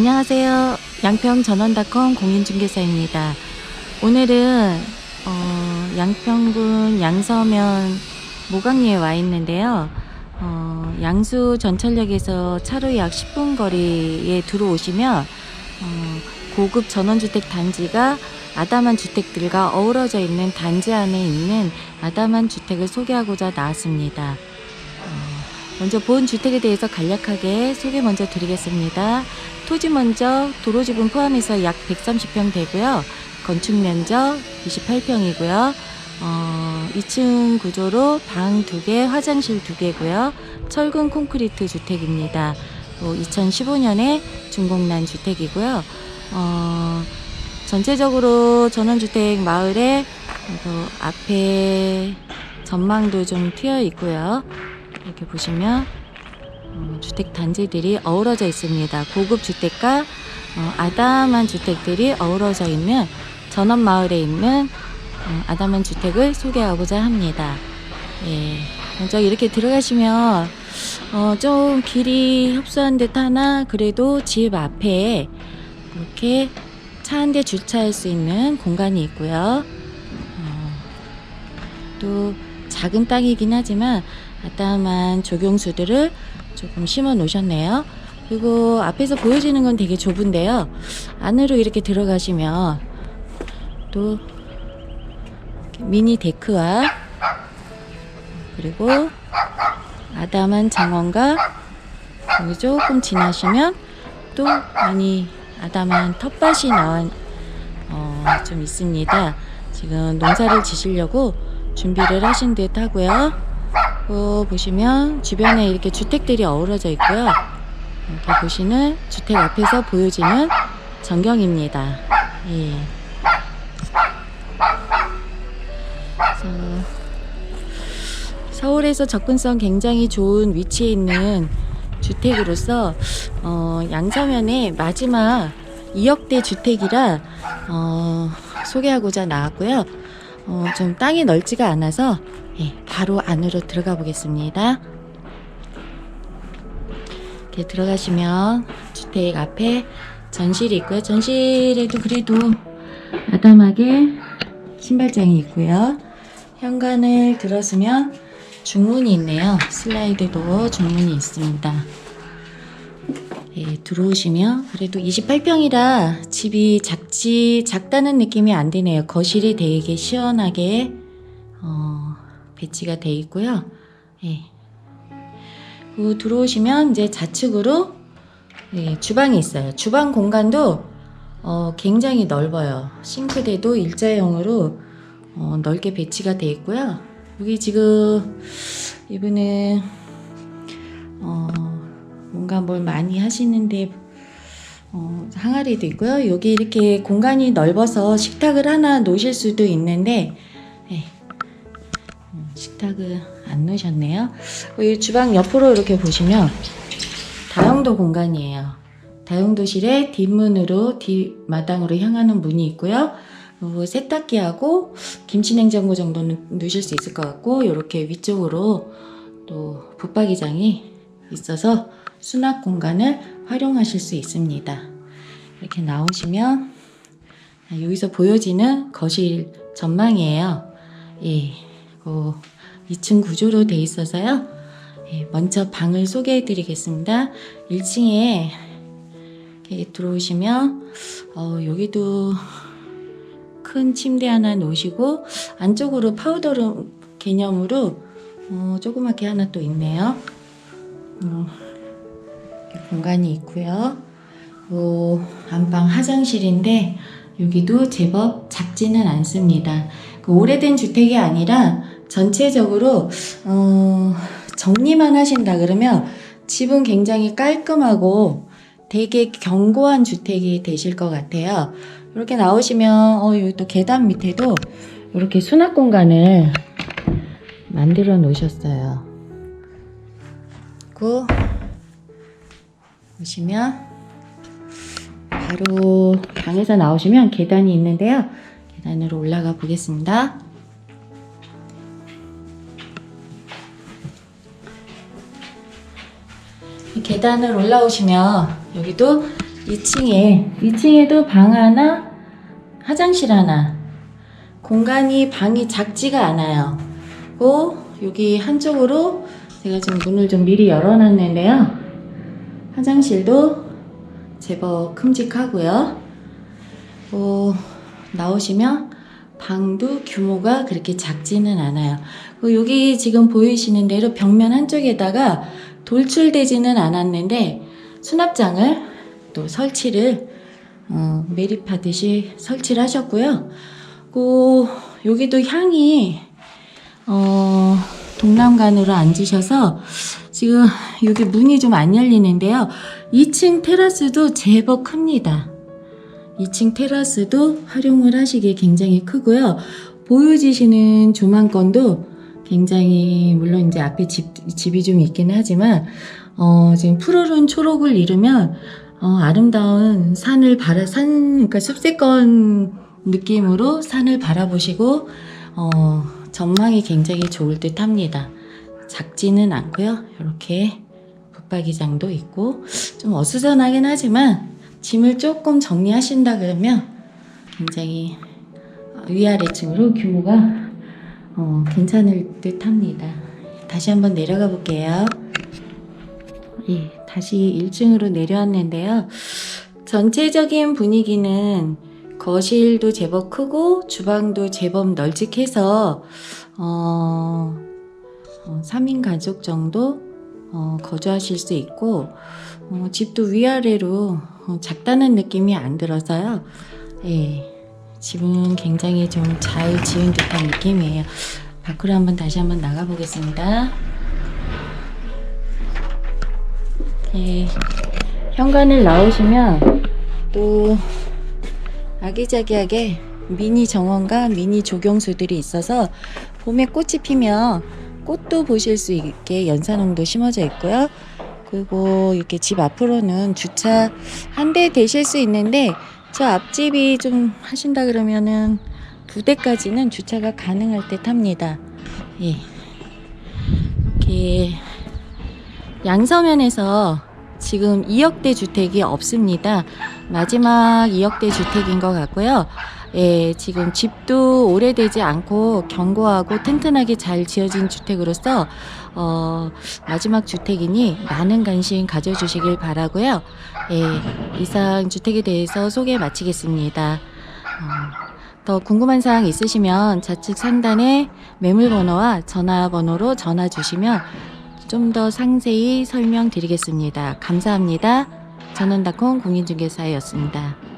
안녕하세요. 양평 전원닷컴 공인중개사입니다. 오늘은 어, 양평군 양서면 모강리에 와 있는데요. 어, 양수 전철역에서 차로 약 10분 거리에 들어오시면 어, 고급 전원주택 단지가 아담한 주택들과 어우러져 있는 단지 안에 있는 아담한 주택을 소개하고자 나왔습니다. 어, 먼저 본 주택에 대해서 간략하게 소개 먼저 드리겠습니다. 토지 먼저 도로 지분 포함해서 약 130평 되고요. 건축 면적 28평이고요. 어, 2층 구조로 방 2개, 화장실 2개고요. 철근 콘크리트 주택입니다. 2015년에 준공난 주택이고요. 어, 전체적으로 전원주택 마을에 그 앞에 전망도 좀 튀어 있고요. 이렇게 보시면 어, 주택 단지들이 어우러져 있습니다. 고급 주택과 어, 아담한 주택들이 어우러져 있는 전원 마을에 있는 어, 아담한 주택을 소개하고자 합니다. 예, 먼저 이렇게 들어가시면 어, 좀 길이 협소한 듯 하나 그래도 집 앞에 이렇게 차 한 대 주차할 수 있는 공간이 있고요. 어, 또 작은 땅이긴 하지만 아담한 조경수들을 조금 심어 놓으셨네요. 그리고 앞에서 보여지는 건 되게 좁은데요. 안으로 이렇게 들어가시면 또 미니 데크와 그리고 아담한 정원과 여기 조금 지나시면 또 미니 아담한 텃밭이 나와 어, 좀 있습니다. 지금 농사를 지시려고 준비를 하신 듯 하고요. 어, 보시면 주변에 이렇게 주택들이 어우러져 있고요. 이렇게 보시는 주택 앞에서 보여지는 전경입니다. 예. 서울에서 접근성 굉장히 좋은 위치에 있는 주택으로서 어, 양서면의 마지막 2억대 주택이라 어, 소개하고자 나왔고요. 어, 좀 땅이 넓지가 않아서 예, 바로 안으로 들어가 보겠습니다. 이렇게 들어가시면 주택 앞에 전실이 있고요. 전실에도 그래도 아담하게 신발장이 있고요. 현관을 들어서면 중문이 있네요. 슬라이드도 중문이 있습니다. 예, 들어오시면 그래도 28평이라 집이 작지 작다는 느낌이 안 드네요. 거실이 되게 시원하게 어, 배치가 돼 있고요. 예. 그 들어오시면 이제 좌측으로 예, 주방이 있어요. 주방 공간도 어, 굉장히 넓어요. 싱크대도 일자형으로 어, 넓게 배치가 돼 있고요. 여기 지금 이분은 어, 뭔가 뭘 많이 하시는데 어, 항아리도 있고요. 여기 이렇게 공간이 넓어서 식탁을 하나 놓으실 수도 있는데 식탁을 안 놓으셨네요. 여기 주방 옆으로 이렇게 보시면 다용도 공간이에요. 다용도실에 뒷문으로 뒷마당으로 향하는 문이 있고요. 어, 세탁기하고 김치냉장고 정도는 넣으실 수 있을 것 같고 이렇게 위쪽으로 또 붙박이장이 있어서 수납 공간을 활용하실 수 있습니다. 이렇게 나오시면 여기서 보여지는 거실 전망이에요. 예, 그 2층 구조로 돼 있어서요. 예, 먼저 방을 소개해 드리겠습니다. 1층에 이렇게 들어오시면 어, 여기도 큰 침대 하나 놓으시고 안쪽으로 파우더룸 개념으로 어, 조그맣게 하나 또 있네요. 어, 공간이 있고요. 요 안방 화장실인데 여기도 제법 작지는 않습니다. 그 오래된 주택이 아니라 전체적으로 어, 정리만 하신다 그러면 집은 굉장히 깔끔하고 되게 견고한 주택이 되실 것 같아요. 이렇게 나오시면 어, 여기 또 계단 밑에도 이렇게 수납 공간을 만들어 놓으셨어요. 그리고 보시면 바로 방에서 나오시면 계단이 있는데요. 계단으로 올라가 보겠습니다. 이 계단을 올라오시면 여기도 2층에 2층에도 방 하나, 화장실 하나. 공간이 방이 작지가 않아요. 고 여기 한쪽으로 제가 지금 문을 좀 미리 열어놨는데요. 화장실도 제법 큼직하고요. 어, 나오시면 방도 규모가 그렇게 작지는 않아요. 그 여기 지금 보이시는 대로 벽면 한쪽에다가 돌출되지는 않았는데 수납장을 또 설치를 어, 매립하듯이 설치를 하셨고요. 그 여기도 향이 어, 동남간으로 앉으셔서 지금 여기 문이 좀 안 열리는데요. 2층 테라스도 제법 큽니다. 2층 테라스도 활용을 하시기에 굉장히 크고요. 보여지시는 조망권도 굉장히 물론 이제 앞에 집, 집이 좀 있긴 하지만 어, 지금 푸르른 초록을 이루면 어, 아름다운 산을 바라 산 그러니까 숲세권 느낌으로 산을 바라보시고 어, 전망이 굉장히 좋을 듯합니다. 작지는 않고요. 이렇게 붙박이장도 있고 좀 어수선하긴 하지만 짐을 조금 정리하신다 그러면 굉장히 위아래층으로 규모가 어, 괜찮을 듯 합니다. 다시 한번 내려가 볼게요. 예, 다시 1층으로 내려왔는데요. 전체적인 분위기는 거실도 제법 크고 주방도 제법 널찍해서 어, 어, 3인 가족 정도 어, 거주하실 수 있고 어, 집도 위아래로 어, 작다는 느낌이 안 들어서요. 예, 집은 굉장히 좀 잘 지은 듯한 느낌이에요. 밖으로 한번 다시 한번 나가 보겠습니다. 예, 현관을 나오시면 또 아기자기하게 미니 정원과 미니 조경수들이 있어서 봄에 꽃이 피면 꽃도 보실 수 있게 연산홍도 심어져 있고요. 그리고 이렇게 집 앞으로는 주차 한 대 되실 수 있는데 저 앞집이 좀 하신다 그러면은 두 대까지는 주차가 가능할 듯 합니다. 예. 이렇게 양서면에서 지금 2억대 주택이 없습니다. 마지막 2억대 주택인 것 같고요. 예, 지금 집도 오래되지 않고 견고하고 튼튼하게 잘 지어진 주택으로서 어, 마지막 주택이니 많은 관심 가져주시길 바라고요. 예, 이상 주택에 대해서 소개 마치겠습니다. 어, 더 궁금한 사항 있으시면 좌측 상단에 매물 번호와 전화번호로 전화 주시면 좀 더 상세히 설명드리겠습니다. 감사합니다. 전원닷컴 공인중개사였습니다.